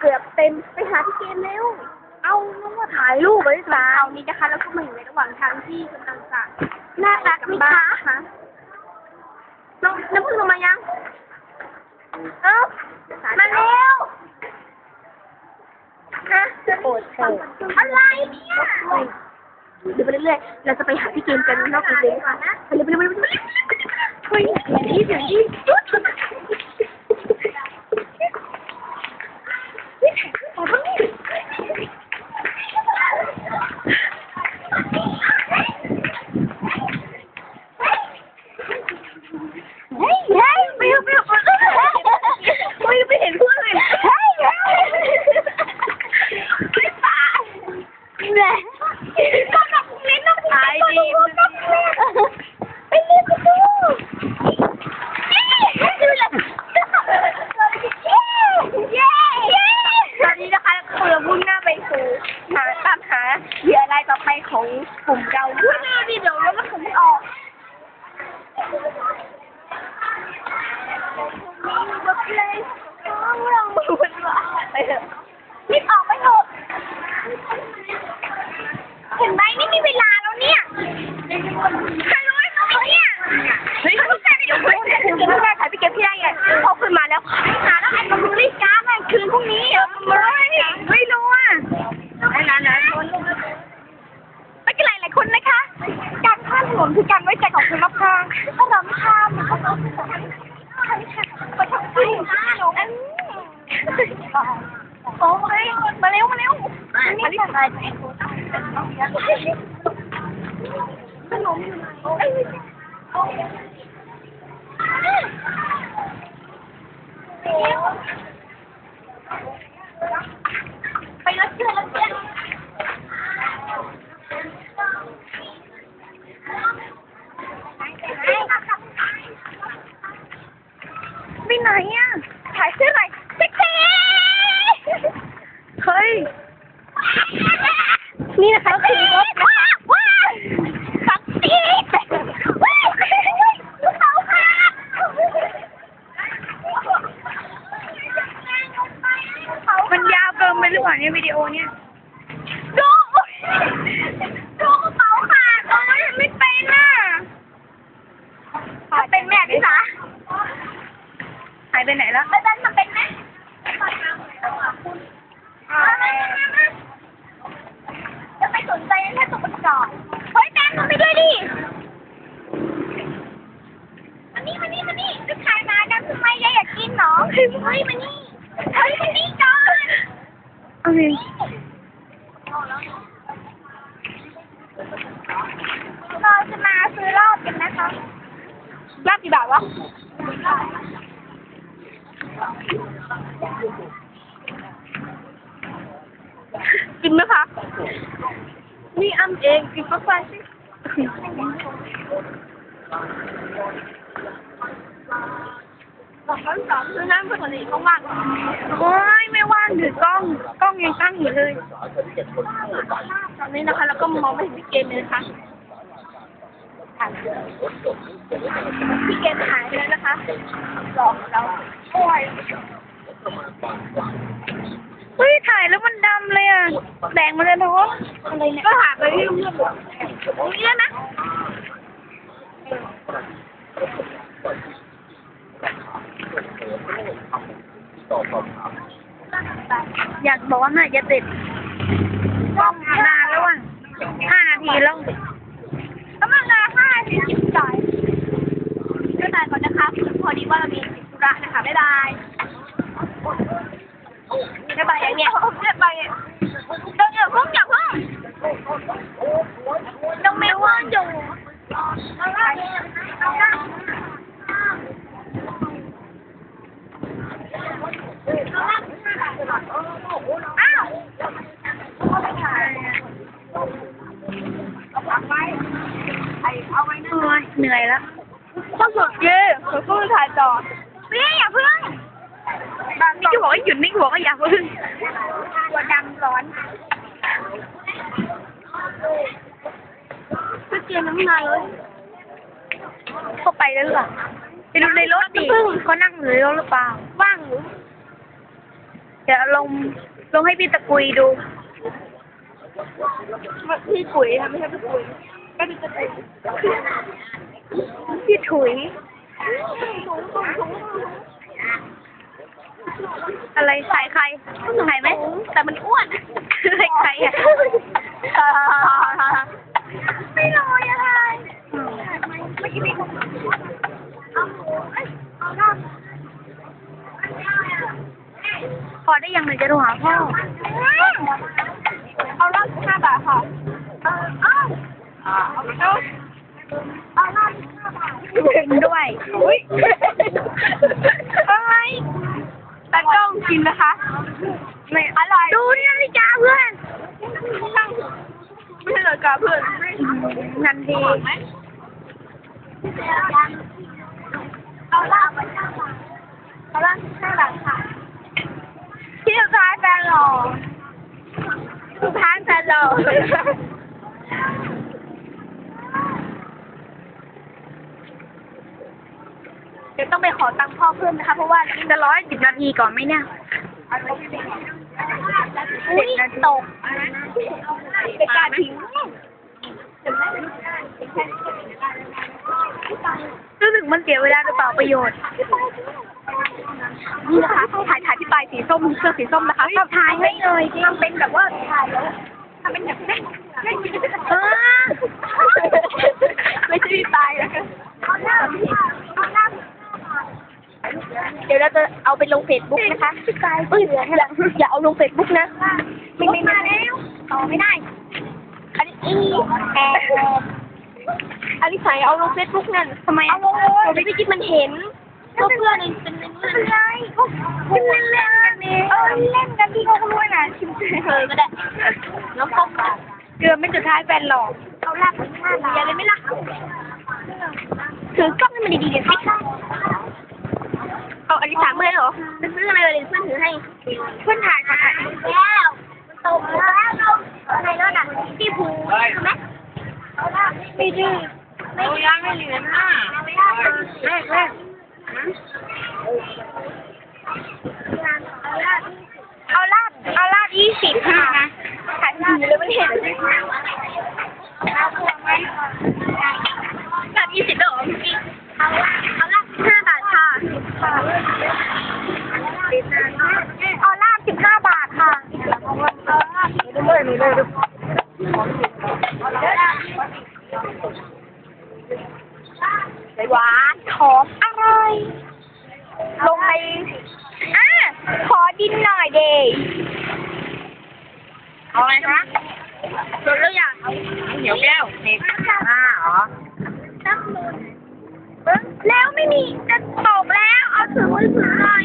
เกือบเต็มไปหาพี่เกมเร็ว เอาน้องมาถ่ายรูปไว้สาเอานี้นะคะ แล้วก็มาอยู่ในระหว่างทางที่กำลังจะน่ารักไหมคะคะน้องน้ำพึ่งลงมายังเอ้ามาเร็วนะจะโอดเธออะไรเนี่ยเดี๋ยวไปเรื่อยๆ เราจะไปหาพี่เกมกันนอกอีเวนต์ค่ะไปเร็วไปเร็วไปเร็วไปเร็วเฮ้ยเดี๋ยวนี้เดี๋ยวนี้เฮ้ยเฮ้ยไปเร็วไปเร็วไปเร็วเฮ้ยไม่เห็นเพื่อนเลยเฮ้ยเฮ้ยไม่ตาย แหละก็นักเล่นนักตายดีไปเร็วไปเร็วดูเลยเย้เย้ตอนนี้นะคะเรามุ่งหน้าไปสู่หาตามหาเหยื่อรายต่อไปของกลุ่มเราพูดเลยดิเดี๋ยวรถมันถึงไม่ออกรถเลยต้องลองดูกันว่าไปเถอะรีบออกไปเถอะ ห็นไหมนี่มีเวลาแล้วเนี่ยใครรู้ไหมเขาเนี่ยเฮ้ยเขาแค่ไปดูเฮ้ยคุณจะไม่ได้ถ่ายพี่เก็บที่ได้ไงเขาขึ้นมาแล้วหาแล้วไอ้มาดูรีบการ์ดมันคืนพรุ่งนี้เหรอไม่ไม่รู้อะไอ้นั้นนะไม่เป็นไรหลายคนนะคะ การข้ามถนนคือการไว้ใจของคนรอบข้างถ้าเราไม่ข้ามมันก็ต้องไปทำสิ่งที่เราโอ้ยมาเร็วมาเร็วอันนี้เป็นอะไรขนมไปรถเชื่อรถเชื่อไปไหนอะ ถ่ายเสื้อหน่อยเซ็กซี่เฮ้ย นี่นะคะคือรถว้าวว้าวสักซีมันยาวเกินไปหรือเปล่าเนี่ยวิดีโอเนี่ยดูดูกระเป๋าขาดเอาไว้ไม่เป็นน่ะเป็นแม่ดิคะหายไปไหนแล้วไม่เป็นทำเป็นไหมจะ ไปสนใจแค่ตัวประกอบเฮ้ยแม่ทำไปด้วยดิมานี่มานี่มานี่ลูกชายมากันทำไมยายอยากกินเหรอเฮ้ยมานี่เฮ้ยมานี่ก่อนโอเคเราจะมาซื้อรอบกันนะคะรอบกี่บาทวะกินไหมคะ นี่อ้ำเองกินกาแฟสิสองสองคือนั่งปกติเขาว่างโอ้ยไม่ว่างถือกล้องกล้องยังตั้งอยู่เลยตอนนี้นะคะเราก็มองไม่เห็นพี่เกมเลยนะคะพี่เกมหายไปแล้วนะคะหลอกเราโอ้ยเฮ้ยถ่ายแล้วมันดำเลยอะ แดงมาเลยท้องอะไรเนี่ยก็หายไปเรื่อยๆนี่ได้ไหมอยากบอกว่าเมื่อไหร่จะติดกล้องนานแล้วอะห้านาทีแล้วก็มาลาห้าสิบสิบสายก็ตายก่อนนะคะพอดีว่าเรามีธุระนะคะ บ๊ายบาย บ๊ายบายอย่างเนี้ยบ๊ายบาย เพิ่งอย่าเพิ่งน้องเมลว่างอยู่อ้าวเหนื่อยแล้วข้าวสดเย่ขอพูดถ่ายต่อเฮ้ยอย่าเพิ่งนี่จะบอกว่าหยุดนี่บอกว่าอย่าพึ่งตัวดำร้อน ก็เจียน้ำลายเลยเข้าไปแล้วเหรอไปดูในรถดิเขานั่งอยู่ในรถหรือเปล่า ว่างหรือเดี๋ยวลงลงให้พี่ตะกุยดูพี่ปุ๋ยค่ะไม่ใช่พี่ปุ๋ยก็พี่จะปุ๋ยพี่ถุย อะไรใส่ใครใครไหมแต่มันอ้วนใส่ใครอะ ไม่ลอยอะไรไม่กินเอาเอาหน้าพอได้ยังเลยจะโทรหาพ่อเอาล่าห้าบาทค่ะเอาเอาเอาเอาเอาล่าห้าบาทด้วยอะไรตากล้องกินนะคะ ไม่ อร่อย ดูนี่นาฬิกาเพื่อน ไม่ใช่เลย กาเพื่อนนันดีเอาล่าไปห้าบาทเอาล่าห้าบาทค่ะที่สุดท้ายแฟนหล่อสุดท้ายแฟนหล่อเดี๋ยวต้องไปขอตังค์พ่อเพิ่มนะคะ เพราะว่าจะร้อยสิบนาทีก่อนไหมเนี่ย อุ้ยตกเป็นการทิ้งรู้สึกมันเสียเวลาหรือเปล่าประโยชน์นี่นะคะถ่ายถ่ายที่ปลายสีส้มเสื้อสีส้มนะคะถ่ายให้เลยทำเป็นแบบว่าถ่ายแล้วทำเป็นแบบเล่นเล่นเออไม่ใช่พี่ปลายนะคะเอาหน้าเอาหน้า เดี๋ยวเราจะเอาไปลงเฟซบุ๊กนะคะพี่ปลายเอ้ยอย่าอย่าเอาลงเฟซบุ๊กนะไม่ไม่มาแล้วต่อไม่ได้ อันนี้อีแออันนี้ใส่เอาลงเฟซบุ๊กนั่นทำไมเอาลงเลยเดี๋ยวพี่กิ๊กมันเห็นก็เพื่อนเป็นเป็นเพื่อนก็พูดเล่นกันเองเออเล่นกันพี่เขาก็รู้นะชิมเธอก็ได้น้องพกเกือบไม่สุดท้ายแฟนหลอกเอาลากไปห้าบาทอย่าเลยไหมล่ะถือกล้องให้มันดีๆเดี๋ยวสิ เอาอันนี้สามเมื่อเหรอจะซื้ออะไรเลยเพื่อนถือให้เพื่อนถ่ายค่ะถ่ายแล้วมันตกแล้วเราในรถอะพี่ภูใช่ไหมไม่ดื้อไม่ยังไม่เหลือหน้าไม่ได้แรกแรกเอาลาดเอาลาดยี่สิบค่ะถ่ายดีเลยมันเห็นลาดยี่สิบแล้วเหรอพี่เอาลาดเอาลาดห้าบาทค่ะเอาลาดสิบห้าบาทค่ะเลยเลยเลย หวานหอมอร่อย ลงไปอะขอดินหน่อยเดย์เอาอะไรคะรถหรือยังเหนียวแก้วเด็กห้าเหรอแล้วไม่มีจะตกแล้ว เอาถือมือถือหน่อย